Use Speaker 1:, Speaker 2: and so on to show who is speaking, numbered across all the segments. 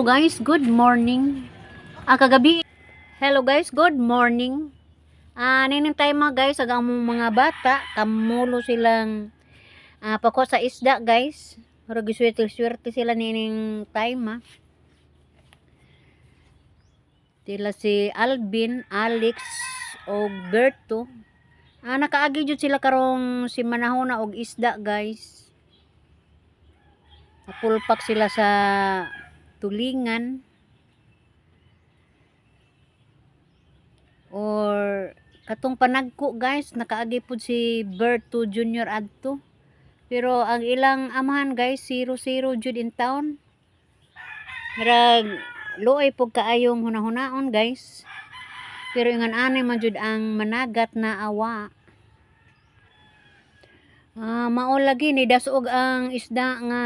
Speaker 1: Guys, good morning. Ah, kagabi. Hello guys, good morning. Ah, nining tayo mga guys, agang mga bata, kamulo silang ah, pako sa isda guys. Pero giswerte-swerte sila nining time ah. Sila si Alvin, Alex, o Berto. Ah, nakaagi jud sila karong si Manahona og isda guys. Napulpak sila sa tulingan or katong panagko guys nakaagi pud si Berto Junior adto pero ang ilang amahan guys 0-0 jud in town. Murag luoy pug kaayong hunahunaon guys. Pero ingan ani man jud ang managat na awa. Ah, mao lagi ni dasog ang isda nga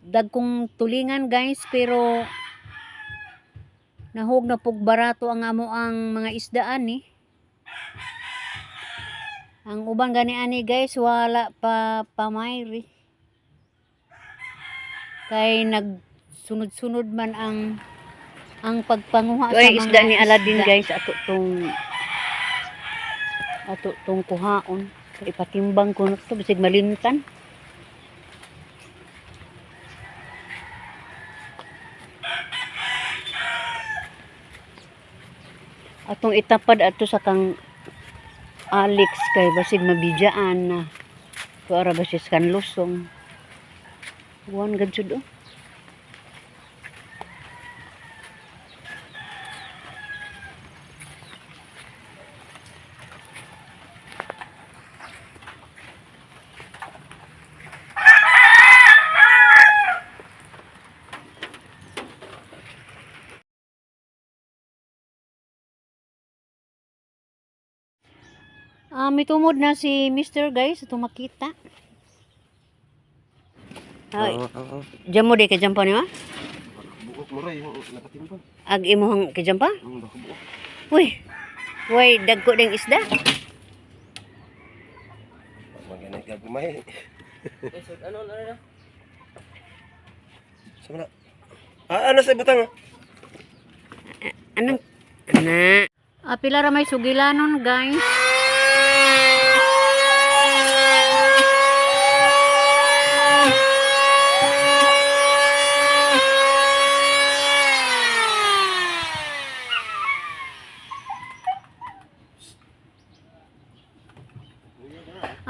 Speaker 1: dagkong tulingan guys pero nahog na pug barato ang amo ang mga isdaan ni ang uban gani ani guys wala pa pamayri kay nagsunod-sunod man ang ang pagpanguha
Speaker 2: Ito
Speaker 1: sa mga
Speaker 2: isda ni Aladdin
Speaker 1: isda.
Speaker 2: guys ato tong ato tong kuhaon. Ipatimbang ko na to bisig malimtan atong itapad ato sa kang Alex kay basig mabidyaan na. Para basis kan lusong buwan gad jud oh.
Speaker 1: Ah, mitumod na si Mr. guys ito makita. Ay,
Speaker 3: Oo, oo.
Speaker 1: jamo di ka jampa ni ma?
Speaker 3: Buok mo rin yung nakatimbang.
Speaker 1: Ag imuhang ka?
Speaker 3: Ang baka buok.
Speaker 1: Uy. Uy, dagko ding isda.
Speaker 3: Maganay ka gumay. Sama na. Ah, ano sa butang?
Speaker 1: Anong ana? Ah, pila ra may sugilanon, guys.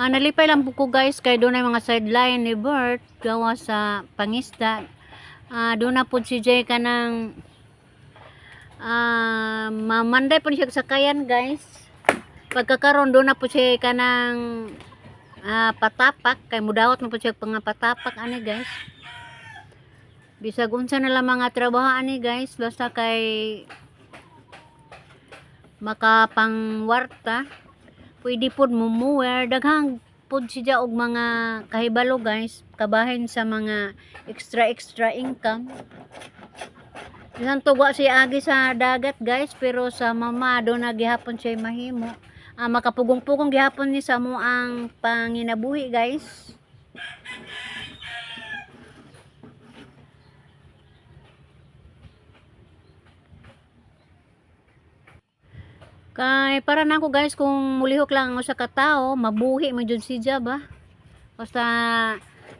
Speaker 1: Ah, nalipay lang po ko guys kay doon ay mga sideline ni Bert gawa sa pangisda. Ah, doon na po si Jay kanang ah mamanday po siya sa kayan guys. Pagkakaroon doon na po siya kanang ah, patapak kay mudawat mo po siya pang patapak ani guys. Bisag unsa na lang mga trabaho ani guys basta kay makapangwarta pwede pod mumuwer daghang pod siya og mga kahibalo guys. Kabahin sa mga extra extra income. Isang tuwa si agi sa dagat guys. Pero sa mama do na gihapon siya mahimo. Ah, makapugong-pugong gihapon ni sa mo ang panginabuhi guys Kay para na ako guys kung mulihok lang ako sa katao, mabuhi mo jud siya ba? Basta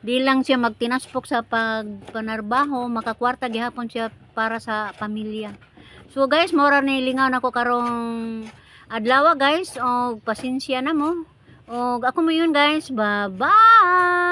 Speaker 1: di lang siya magtinaspok sa pagpanarbaho, makakwarta gihapon siya para sa pamilya. So guys, mora ni lingaw nako karong adlaw guys og pasensya na mo. Og ako mo yun guys. Bye-bye.